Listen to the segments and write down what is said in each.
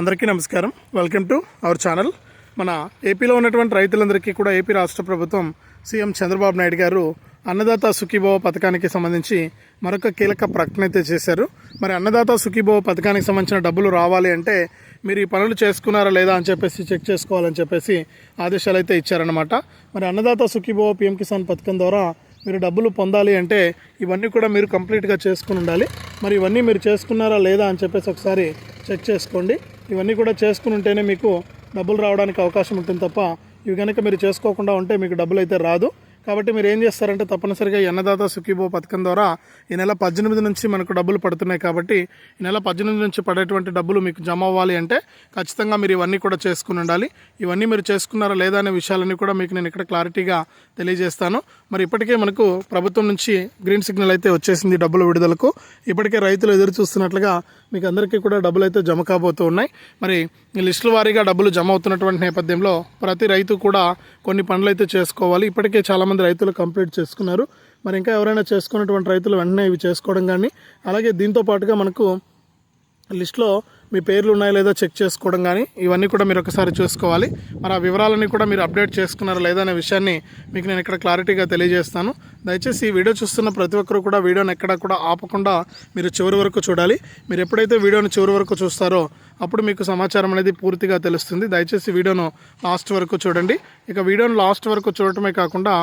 అందరికీ నమస్కారం. Welcome to our channel మన ఏపీలో ఉన్నటువంటి రైతులందరికీ కూడా ఏపీ రాష్ట్ర ప్రభుత్వం సీఎం చంద్రబాబు నాయుడు గారు అన్నదాత సుఖీభవ పథకానికి సంబంధించి మరొక కీలక ప్రకటన అయితే చేశారు. మరి అన్నదాత సుఖీభవ పథకానికి సంబంధించిన డబ్బులు రావాలి అంటే మీరు ఈ పనులు చేసుకున్నారా లేదా అని చెప్పేసి చెక్ చేసుకోవాలని చెప్పేసి ఆదేశాలు అయితే ఇచ్చారనమాట మరి అన్నదాత సుఖీభవ పిఎం కిసాన్ పథకం ద్వారా మీరు డబ్బులు పొందాలి అంటే ఇవన్నీ కూడా మీరు కంప్లీట్గా చేసుకుని ఉండాలి. మరి ఇవన్నీ మీరు చేసుకున్నారా లేదా అని చెప్పేసి ఒకసారి చెక్ చేసుకోండి. ఇవన్నీ కూడా చేసుకుని ఉంటేనే మీకు డబ్బులు రావడానికి అవకాశం ఉంటుంది తప్ప ఇవి కనుక మీరు చేసుకోకుండా ఉంటే మీకు డబ్బులు అయితే రాదు. కాబట్టి మీరు ఏం చేస్తారంటే తప్పనిసరిగా అన్నదాత సుఖీభో పథకం ద్వారా ఈ నెల పద్దెనిమిది నుంచి మనకు డబ్బులు పడుతున్నాయి కాబట్టి ఈ నెల పద్దెనిమిది నుంచి పడేటువంటి డబ్బులు మీకు జమ అవ్వాలి అంటే ఖచ్చితంగా మీరు ఇవన్నీ కూడా చేసుకుని ఉండాలి. ఇవన్నీ మీరు చేసుకున్నారా లేదా అనే విషయాలన్నీ కూడా మీకు నేను ఇక్కడ క్లారిటీగా తెలియజేస్తాను. మరి ఇప్పటికే మనకు ప్రభుత్వం నుంచి గ్రీన్ సిగ్నల్ అయితే వచ్చేసింది డబ్బుల విడుదలకు. ఇప్పటికే రైతులు ఎదురు చూస్తున్నట్లుగా మీకు అందరికీ కూడా డబ్బులు అయితే జమ కాబోతూ ఉన్నాయి. మరి ఈ లిస్టుల వారీగా డబ్బులు జమ అవుతున్నటువంటి నేపథ్యంలో ప్రతి రైతు కూడా కొన్ని పనులు అయితే చేసుకోవాలి. ఇప్పటికే చాలామంది రైతులు కంప్లీట్ చేసుకున్నారు. మరి ఇంకా ఎవరైనా చేసుకున్నటువంటి రైతులు వెంటనే ఇవి చేసుకోవడం కానీ అలాగే దీంతో పాటుగా మనకు లిస్ట్లో మీ పేర్లు ఉన్నాయో లేదో చెక్ చేసుకోవడం కానీ ఇవన్నీ కూడా మీరు ఒకసారి చూసుకోవాలి. మరి ఆ వివరాలన్నీ కూడా మీరు అప్డేట్ చేసుకున్నారా లేదా అనే విషయాన్ని మీకు నేను ఇక్కడ క్లారిటీగా తెలియజేస్తాను. దయచేసి ఈ వీడియో చూస్తున్న ప్రతి ఒక్కరు కూడా వీడియోని ఎక్కడా కూడా ఆపకుండా మీరు చివరి వరకు చూడాలి. మీరు ఎప్పుడైతే వీడియోని చివరి వరకు చూస్తారో అప్పుడు మీకు సమాచారం అనేది పూర్తిగా తెలుస్తుంది. దయచేసి వీడియోను లాస్ట్ వరకు చూడండి. ఇక వీడియోను లాస్ట్ వరకు చూడటమే కాకుండా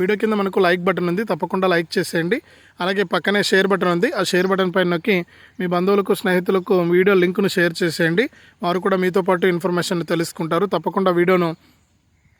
వీడియో కింద మనకు లైక్ బటన్ ఉంది తప్పకుండా లైక్ చేసేయండి. అలాగే పక్కనే షేర్ బటన్ ఉంది. ఆ షేర్ బటన్ పైన నొక్కి మీ బంధువులకు స్నేహితులకు వీడియో లింక్ను షేర్ చేసేయండి. వారు కూడా మీతో పాటు ఇన్ఫర్మేషన్ తెలుసుకుంటారు. తప్పకుండా వీడియోను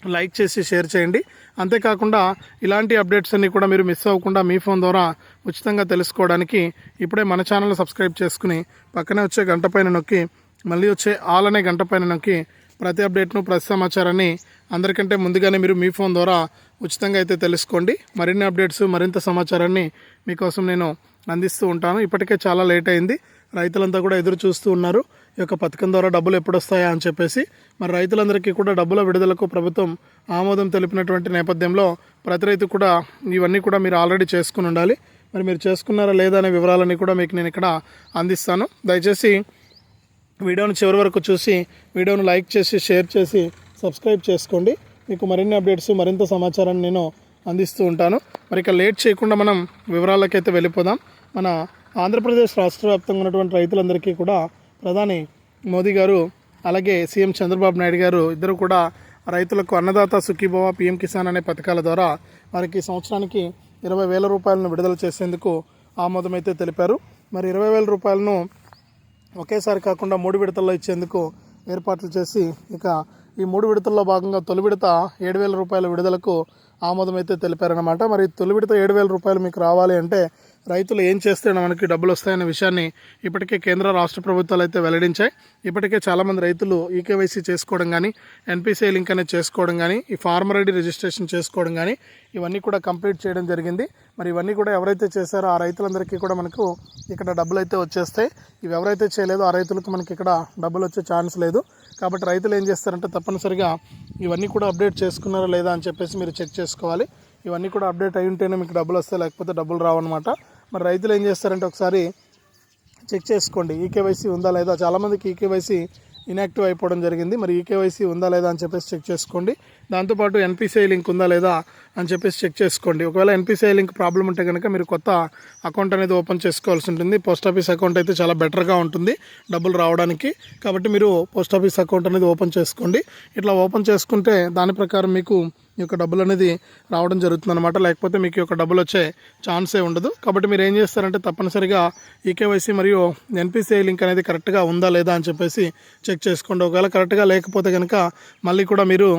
లైక్ చేసి షేర్ చేయండి. అంతేకాకుండా ఇలాంటి అప్డేట్స్ అన్నీ కూడా మీరు మిస్ అవ్వకుండా మీ ఫోన్ ద్వారా ఉచితంగా తెలుసుకోవడానికి ఇప్పుడే మన ఛానల్ సబ్స్క్రైబ్ చేసుకుని పక్కనే వచ్చే గంట పైన నొక్కి మళ్ళీ వచ్చే ఆల్ అనే గంట పైన నొక్కి ప్రతి అప్డేట్ను ప్రతి సమాచారాన్ని అందరికంటే ముందుగానే మీరు మీ ఫోన్ ద్వారా ఉచితంగా అయితే తెలుసుకోండి. మరిన్ని అప్డేట్స్ మరింత సమాచారాన్ని మీకోసం నేను అందిస్తూ ఉంటాను. ఇప్పటికే చాలా లేట్ అయింది. రైతులంతా కూడా ఎదురు చూస్తూ ఉన్నారు. ఈ యొక్క పథకం ద్వారా డబ్బులు ఎప్పుడు వస్తాయా అని చెప్పేసి. మరి రైతులందరికీ కూడా డబ్బుల విడుదలకు ప్రభుత్వం ఆమోదం తెలిపినటువంటి నేపథ్యంలో ప్రతి రైతు కూడా ఇవన్నీ కూడా మీరు ఆల్రెడీ చేసుకుని ఉండాలి. మరి మీరు చేసుకున్నారా లేదా అనే వివరాలన్నీ కూడా మీకు నేను ఇక్కడ అందిస్తాను. దయచేసి వీడియోను చివరి వరకు చూసి వీడియోను లైక్ చేసి షేర్ చేసి సబ్స్క్రైబ్ చేసుకోండి. మీకు మరిన్ని అప్డేట్స్ మరింత సమాచారాన్ని నేను అందిస్తూ ఉంటాను. మరి ఇక లేట్ చేయకుండా మనం వివరాలకైతే వెళ్ళిపోదాం. మన ఆంధ్రప్రదేశ్ రాష్ట్ర వ్యాప్తంగా ఉన్నటువంటి రైతులందరికీ కూడా ప్రధాని మోదీ గారు అలాగే సీఎం చంద్రబాబు నాయుడు గారు ఇద్దరు కూడా రైతులకు అన్నదాత సుఖీభవ పిఎం కిసాన్ అనే పథకాల ద్వారా వారికి సంవత్సరానికి ఇరవై వేల రూపాయలను విడుదల చేసేందుకు ఆమోదమైతే తెలిపారు. మరి ఇరవై వేల రూపాయలను ఒకేసారి కాకుండా మూడు విడతల్లో ఇచ్చేందుకు ఏర్పాట్లు చేసి ఇక ఈ మూడు విడతల్లో భాగంగా తొలి విడత ఏడు వేల రూపాయల విడుదలకు ఆమోదం అయితే తెలిపారనమాట మరి తొలి విడత ఏడు వేల రూపాయలు మీకు రావాలి అంటే రైతులు ఏం చేస్తే మనకి డబ్బులు వస్తాయనే విషయాన్ని ఇప్పటికే కేంద్ర రాష్ట్ర ప్రభుత్వాలు అయితే వెల్లడించాయి. ఇప్పటికే చాలామంది రైతులు ఈకేవైసీ చేసుకోవడం కానీ ఎన్పిసిఐ లింక్ అనేది చేసుకోవడం కానీ ఈ ఫార్మర్ ఐడి రిజిస్ట్రేషన్ చేసుకోవడం కానీ ఇవన్నీ కూడా కంప్లీట్ చేయడం జరిగింది. మరి ఇవన్నీ కూడా ఎవరైతే చేశారో ఆ రైతులందరికీ కూడా మనకు ఇక్కడ డబ్బులు అయితే వచ్చేస్తాయి. ఇవి ఎవరైతే చేయలేదో ఆ రైతులకు మనకి ఇక్కడ డబ్బులు వచ్చే ఛాన్స్ లేదు. కాబట్టి రైతులు ఏం చేస్తారంటే తప్పనిసరిగా ఇవన్నీ కూడా అప్డేట్ చేసుకున్నారా లేదా అని చెప్పేసి మీరు చెక్ చేసుకోవాలి. ఇవన్నీ కూడా అప్డేట్ అయి ఉంటేనే మీకు డబ్బులు వస్తాయి లేకపోతే డబ్బులు రావన్నమాట మరి రైతులు ఏం చేస్తారంటే ఒకసారి చెక్ చేసుకోండి. ఈకేవైసీ ఉందా లేదా? చాలామందికి ఈకేవైసీ ఇన్యాక్టివ్ అయిపోవడం జరిగింది. మరి ఈకేవైసీ ఉందా లేదా అని చెప్పేసి చెక్ చేసుకోండి. దాంతోపాటు ఎన్పిసిఐ లింక్ ఉందా లేదా అని చెప్పేసి చెక్ చేసుకోండి. ఒకవేళ ఎన్పిసిఐ లింక్ ప్రాబ్లం ఉంటే కనుక మీరు కొత్త అకౌంట్ అనేది ఓపెన్ చేసుకోవాల్సి ఉంటుంది. పోస్ట్ ఆఫీస్ అకౌంట్ అయితే చాలా బెటర్గా ఉంటుంది. డబ్బులు రావడానికి. కాబట్టి మీరు పోస్ట్ ఆఫీస్ అకౌంట్ అనేది ఓపెన్ చేసుకోండి. ఇట్లా ఓపెన్ చేసుకుంటే దాని ప్రకారం మీకు ఈ యొక్క డబ్బులు అనేది రావడం జరుగుతుంది అనమాట లేకపోతే మీకు యొక్క డబ్బులు వచ్చే ఛాన్సే ఉండదు. కాబట్టి మీరు ఏం చేస్తారంటే తప్పనిసరిగా ఈకేవైసీ మరియు ఎన్పిసిఐ లింక్ అనేది కరెక్ట్గా ఉందా లేదా అని చెప్పేసి చెక్ చేసుకోండి. ఒకవేళ కరెక్ట్గా లేకపోతే కనుక మళ్ళీ కూడా మీరు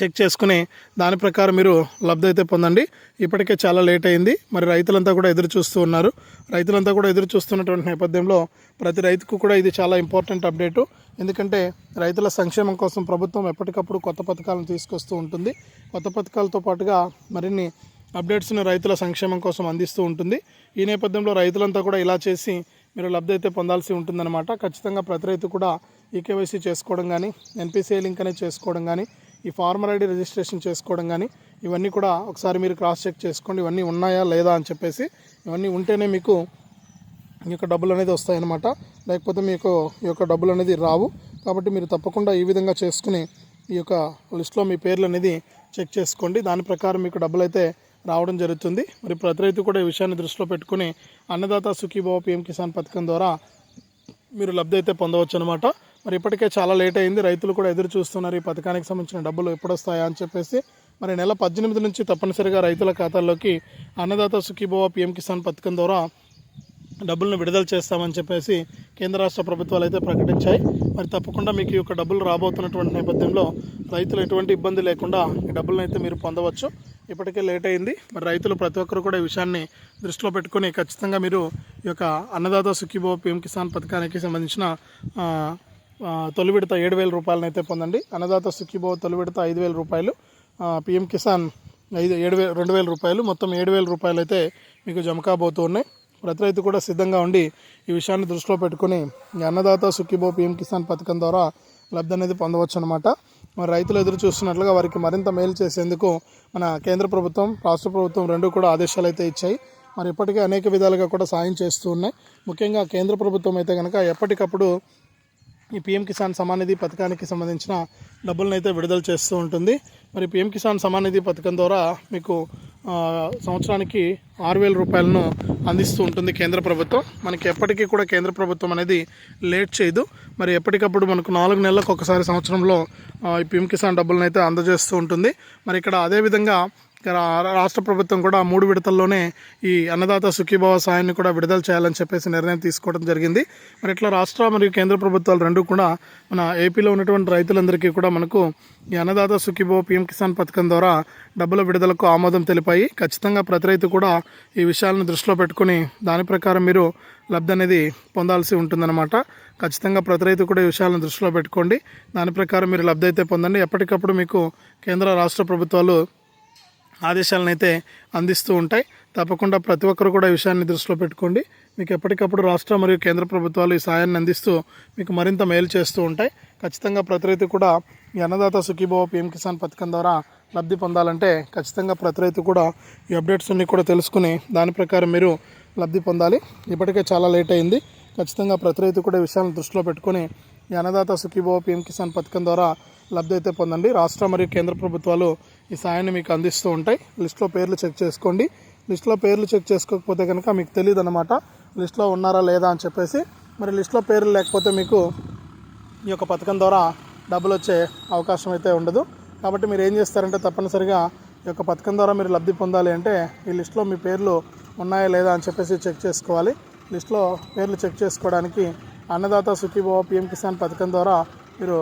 చెక్ చేసుకుని దాని ప్రకారం మీరు లబ్ధి అయితే పొందండి. ఇప్పటికే చాలా లేట్ అయింది. మరి రైతులంతా కూడా ఎదురు చూస్తూ ఉన్నారు. రైతులంతా కూడా ఎదురు చూస్తున్నటువంటి నేపథ్యంలో ప్రతి రైతుకు కూడా ఇది చాలా ఇంపార్టెంట్ అప్డేటు. ఎందుకంటే రైతుల సంక్షేమం కోసం ప్రభుత్వం ఎప్పటికప్పుడు కొత్త పథకాలను తీసుకొస్తూ ఉంటుంది. కొత్త పథకాలతో పాటుగా మరిన్ని అప్డేట్స్ని రైతుల సంక్షేమం కోసం అందిస్తూ ఉంటుంది. ఈ నేపథ్యంలో రైతులంతా కూడా ఇలా చేసి మీరు లబ్ధి అయితే పొందాల్సి ఉంటుందన్నమాట. ఖచ్చితంగా ప్రతి రైతు కూడా ఈకేవైసీ చేసుకోవడం కానీ ఎన్పిసిఐ లింక్ అనేది చేసుకోవడం కానీ ఈ ఫార్మర్ ఐడి రిజిస్ట్రేషన్ చేసుకోవడం కానీ ఇవన్నీ కూడా ఒకసారి మీరు క్రాస్ చెక్ చేసుకోండి. ఇవన్నీ ఉన్నాయా లేదా అని చెప్పేసి ఇవన్నీ ఉంటేనే మీకు ఈ యొక్క డబ్బులు అనేది వస్తాయన్నమాట. లేకపోతే మీకు ఈ యొక్క డబ్బులు అనేది రావు. కాబట్టి మీరు తప్పకుండా ఈ విధంగా చేసుకుని ఈ యొక్క లిస్ట్లో మీ పేర్లు అనేది చెక్ చేసుకోండి. దాని ప్రకారం మీకు డబ్బులు అయితే రావడం జరుగుతుంది. మరి ప్రతి రైతు కూడా ఈ విషయాన్ని దృష్టిలో పెట్టుకుని అన్నదాత సుఖీభావ పిఎం కిసాన్ పథకం ద్వారా మీరు లబ్ధి అయితే పొందవచ్చు అనమాట మరి ఇప్పటికే చాలా లేట్ అయింది. రైతులు కూడా ఎదురు చూస్తున్నారు ఈ పథకానికి సంబంధించిన డబ్బులు ఎప్పుడు వస్తాయా అని చెప్పేసి. మరి నెల పద్దెనిమిది నుంచి తప్పనిసరిగా రైతుల ఖాతాల్లోకి అన్నదాత సుఖీభవ పిఎం కిసాన్ పథకం ద్వారా డబ్బులను విడుదల చేస్తామని చెప్పేసి కేంద్ర రాష్ట్ర ప్రభుత్వాలు అయితే ప్రకటించాయి. మరి తప్పకుండా మీకు ఈ యొక్క డబ్బులు రాబోతున్నటువంటి నేపథ్యంలో రైతులు ఎటువంటి ఇబ్బంది లేకుండా ఈ డబ్బులను అయితే మీరు పొందవచ్చు. ఇప్పటికే లేట్ అయింది. మరి రైతులు ప్రతి ఒక్కరు కూడా ఈ విషయాన్ని దృష్టిలో పెట్టుకొని ఖచ్చితంగా మీరు ఈ యొక్క అన్నదాత సుఖీభో పిఎం కిసాన్ పథకానికి సంబంధించిన తొలి విడత ఏడు వేల రూపాయలను అయితే పొందండి. అన్నదాత సుఖీభో తొలి విడత ఐదు వేల రూపాయలు. పిఎం కిసాన్ ఐదు ఏడు వేల రెండు వేల రూపాయలు. మొత్తం ఏడు వేల రూపాయలు అయితే మీకు జమ కాబోతూ ఉన్నాయి. ప్రతి రైతు కూడా సిద్ధంగా ఉండి ఈ విషయాన్ని దృష్టిలో పెట్టుకుని ఈ అన్నదాత సుఖీభో పిఎం కిసాన్ పథకం ద్వారా లబ్ధి అనేది పొందవచ్చు అనమాట మరి రైతులు ఎదురు చూస్తున్నట్లుగా వారికి మరింత మేలు చేసేందుకు మన కేంద్ర ప్రభుత్వం రాష్ట్ర ప్రభుత్వం రెండు కూడా ఆదేశాలు అయితే ఇచ్చాయి. మరి ఇప్పటికే అనేక విధాలుగా కూడా సాయం చేస్తూ ఉన్నాయి. ముఖ్యంగా కేంద్ర ప్రభుత్వం అయితే కనుక ఎప్పటికప్పుడు ఈ పిఎం కిసాన్ సమాన్ నిధి పథకానికి సంబంధించిన డబ్బులను అయితే విడుదల చేస్తూ ఉంటుంది. మరి పిఎం కిసాన్ సమాన్ నిధి పథకం ద్వారా మీకు సంవత్సరానికి ఆరు వేల రూపాయలను అందిస్తూ ఉంటుంది కేంద్ర ప్రభుత్వం. మనకి ఎప్పటికీ కూడా కేంద్ర ప్రభుత్వం అనేది లేట్ చేయదు. మరి ఎప్పటికప్పుడు మనకు నాలుగు నెలలకు ఒకసారి సంవత్సరంలో ఈ పిఎం కిసాన్ డబ్బులను అయితే అందజేస్తూ ఉంటుంది. మరి ఇక్కడ అదేవిధంగా రాష్ట్ర ప్రభుత్వం కూడా మూడు విడతల్లోనే ఈ అన్నదాత సుఖీభావ సాయాన్ని కూడా విడుదల చేయాలని చెప్పేసి నిర్ణయం తీసుకోవడం జరిగింది. మరి ఇట్లా రాష్ట్ర మరియు కేంద్ర ప్రభుత్వాలు రెండు కూడా మన ఏపీలో ఉన్నటువంటి రైతులందరికీ కూడా మనకు ఈ అన్నదాత సుఖీభావ పిఎం కిసాన్ పథకం ద్వారా డబ్బుల విడుదలకు ఆమోదం తెలిపాయి. ఖచ్చితంగా ప్రతి రైతు కూడా ఈ విషయాలను దృష్టిలో పెట్టుకుని దాని ప్రకారం మీరు లబ్ధి అనేది పొందాల్సి ఉంటుందన్నమాట. ఖచ్చితంగా ప్రతి రైతు కూడా ఈ విషయాలను దృష్టిలో పెట్టుకోండి. దాని ప్రకారం మీరు లబ్ధి అయితే పొందండి. ఎప్పటికప్పుడు మీకు కేంద్ర రాష్ట్ర ప్రభుత్వాలు ఆదేశాలను అయితే అందిస్తూ ఉంటాయి. తప్పకుండా ప్రతి ఒక్కరు కూడా ఈ విషయాన్ని దృష్టిలో పెట్టుకోండి. మీకు ఎప్పటికప్పుడు రాష్ట్ర మరియు కేంద్ర ప్రభుత్వాలు ఈ సాయాన్ని అందిస్తూ మీకు మరింత మేలు చేస్తూ ఉంటాయి. ఖచ్చితంగా ప్రతి రైతు కూడా ఈ అన్నదాత సుఖీభావ పిఎం కిసాన్ పథకం ద్వారా లబ్ధి పొందాలంటే ఖచ్చితంగా ప్రతి రైతు కూడా ఈ అప్డేట్స్ అన్ని కూడా తెలుసుకుని దాని ప్రకారం మీరు లబ్ధి పొందాలి. ఇప్పటికే చాలా లేట్ అయింది. ఖచ్చితంగా ప్రతి రైతు కూడా ఈ విషయాలను దృష్టిలో పెట్టుకుని ఈ అన్నదాత సుఖీభావ పిఎం కిసాన్ పథకం ద్వారా లబ్ధి అయితే పొందండి. రాష్ట్ర మరియు కేంద్ర ప్రభుత్వాలు ఈ సాయాన్ని మీకు అందిస్తూ ఉంటాయి. లిస్ట్లో పేర్లు చెక్ చేసుకోండి. లిస్ట్లో పేర్లు చెక్ చేసుకోకపోతే కనుక మీకు తెలియదు అనమాట లిస్ట్లో ఉన్నారా లేదా అని చెప్పేసి. మరి లిస్ట్లో పేర్లు లేకపోతే మీకు ఈ యొక్క పథకం ద్వారా డబ్బులు వచ్చే అవకాశం అయితే ఉండదు. కాబట్టి మీరు ఏం చేస్తారంటే తప్పనిసరిగా ఈ యొక్క పథకం ద్వారా మీరు లబ్ధి పొందాలి అంటే ఈ లిస్ట్లో మీ పేర్లు ఉన్నాయా లేదా అని చెప్పేసి చెక్ చేసుకోవాలి. లిస్ట్లో పేర్లు చెక్ చేసుకోవడానికి అన్నదాత సుఖీభావ పిఎం కిసాన్ పథకం ద్వారా మీరు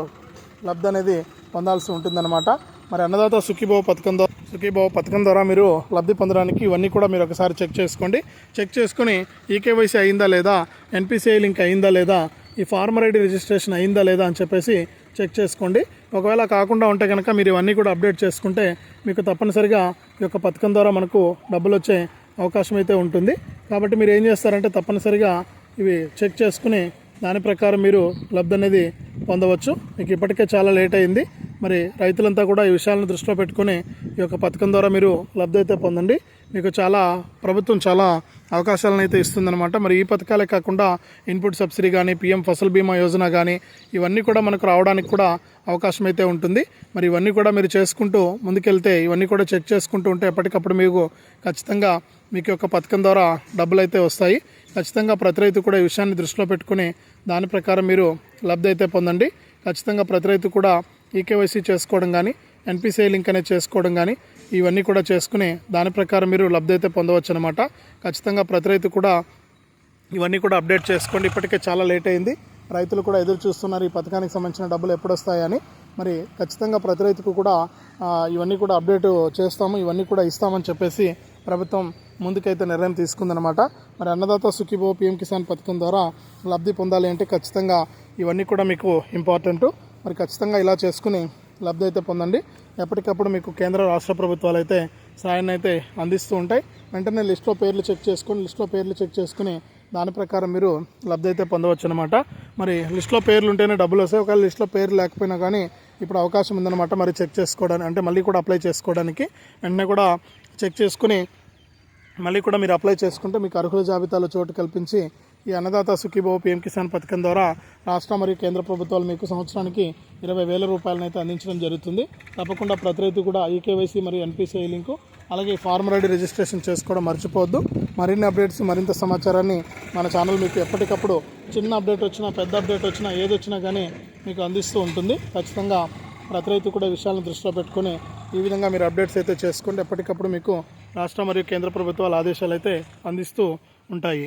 లబ్ధి అనేది పొందాల్సి ఉంటుందన్నమాట. మరి అన్నదాత సుఖీభావ పథకం ద్వారా సుఖీభావ పథకం ద్వారా మీరు లబ్ధి పొందడానికి ఇవన్నీ కూడా మీరు ఒకసారి చెక్ చేసుకోండి. చెక్ చేసుకుని ఈకేవైసీ అయిందా లేదా ఎన్పిసిఐ లింక్ అయిందా లేదా ఈ ఫార్మర్ ఐడి రిజిస్ట్రేషన్ అయిందా లేదా అని చెప్పేసి చెక్ చేసుకోండి. ఒకవేళ కాకుండా ఉంటే కనుక మీరు ఇవన్నీ కూడా అప్డేట్ చేసుకుంటే మీకు తప్పనిసరిగా ఈ యొక్క పథకం ద్వారా మనకు డబ్బులు వచ్చే అవకాశం అయితే ఉంటుంది. కాబట్టి మీరు ఏం చేస్తారంటే తప్పనిసరిగా ఇవి చెక్ చేసుకుని దాని ప్రకారం మీరు లబ్ధి అనేది పొందవచ్చు. మీకు ఇప్పటికే చాలా లేట్ అయింది. మరి రైతులంతా కూడా ఈ విషయాలను దృష్టిలో పెట్టుకుని ఈ యొక్క పథకం ద్వారా మీరు లబ్ధి అయితే పొందండి. మీకు చాలా ప్రభుత్వం చాలా అవకాశాలను అయితే ఇస్తుందన్నమాట. మరి ఈ పథకాలే కాకుండా ఇన్పుట్ సబ్సిడీ కానీ పిఎం ఫసల్ బీమా యోజన కానీ ఇవన్నీ కూడా మనకు రావడానికి కూడా అవకాశం అయితే ఉంటుంది. మరి ఇవన్నీ కూడా మీరు చేసుకుంటూ ముందుకెళ్తే ఇవన్నీ కూడా చెక్ చేసుకుంటూ ఉంటే ఎప్పటికప్పుడు మీకు ఖచ్చితంగా మీకు యొక్క పథకం ద్వారా డబ్బులు అయితే వస్తాయి. ఖచ్చితంగా ప్రతి రైతు కూడా ఈ విషయాన్ని దృష్టిలో పెట్టుకుని దాని ప్రకారం మీరు లబ్ధి అయితే పొందండి. ఖచ్చితంగా ప్రతి రైతు కూడా ఈకేవైసీ చేసుకోవడం కానీ ఎన్పిసిఐ లింక్ అనేది చేసుకోవడం కానీ ఇవన్నీ కూడా చేసుకుని దాని ప్రకారం మీరు లబ్ధి అయితే పొందవచ్చు అనమాట ఖచ్చితంగా ప్రతి రైతు కూడా ఇవన్నీ కూడా అప్డేట్ చేసుకోండి. ఇప్పటికే చాలా లేట్ అయింది. రైతులు కూడా ఎదురు చూస్తున్నారు ఈ పథకానికి సంబంధించిన డబ్బులు ఎప్పుడు వస్తాయని మరి ఖచ్చితంగా ప్రతి రైతుకు కూడా ఇవన్నీ కూడా అప్డేట్ చేస్తాము. ఇవన్నీ కూడా ఇస్తామని చెప్పేసి ప్రభుత్వం ముందుకైతే నిర్ణయం తీసుకుందనమాట. మరి అన్నదాత సుఖీభో పిఎం కిసాన్ పథకం ద్వారా లబ్ధి పొందాలి అంటే ఖచ్చితంగా ఇవన్నీ కూడా మీకు ఇంపార్టెంట్. మరి ఖచ్చితంగా ఇలా చేసుకుని లబ్ధి అయితే పొందండి. ఎప్పటికప్పుడు మీకు కేంద్ర రాష్ట్ర ప్రభుత్వాలు అయితే సాయాన్ని అయితే అందిస్తూ ఉంటాయి. వెంటనే లిస్ట్లో పేర్లు చెక్ చేసుకొని లిస్ట్లో పేర్లు చెక్ చేసుకుని దాని ప్రకారం మీరు లబ్ధి అయితే పొందవచ్చు అనమాట మరి లిస్ట్లో పేర్లు ఉంటేనే డబ్బులు వస్తాయి. ఒకవేళ లిస్ట్లో పేర్లు లేకపోయినా కానీ ఇప్పుడు అవకాశం ఉందన్నమాట మరి చెక్ చేసుకోవడానికి అంటే మళ్ళీ కూడా అప్లై చేసుకోవడానికి. వెంటనే కూడా చెక్ చేసుకుని మళ్ళీ కూడా మీరు అప్లై చేసుకుంటే మీకు అర్హుల జాబితాలో చోటు కల్పించి ఈ అన్నదాత సుఖీభావ పీఎం కిసాన్ పథకం ద్వారా రాష్ట్ర మరియు కేంద్ర ప్రభుత్వాలు మీకు సంవత్సరానికి ఇరవై వేల రూపాయలను అయితే అందించడం జరుగుతుంది. తప్పకుండా ప్రతి రైతు కూడా ఈకేవైసీ మరియు ఎన్పిసిఐ లింకు అలాగే ఫార్మర్ ఐడి రిజిస్ట్రేషన్ చేసుకోవడం మర్చిపోవద్దు. మరిన్ని అప్డేట్స్ మరింత సమాచారాన్ని మన ఛానల్ మీకు ఎప్పటికప్పుడు చిన్న అప్డేట్ వచ్చినా పెద్ద అప్డేట్ వచ్చినా ఏది వచ్చినా కానీ మీకు అందిస్తూ ఉంటుంది. ఖచ్చితంగా ప్రతి రైతు కూడా విషయాలను దృష్టిలో పెట్టుకొని ఈ విధంగా మీరు అప్డేట్స్ అయితే చేసుకుంటే ఎప్పటికప్పుడు మీకు రాష్ట్ర మరియు కేంద్ర ప్రభుత్వాల ఆదేశాలు అయితే అందిస్తూ ఉంటాయి.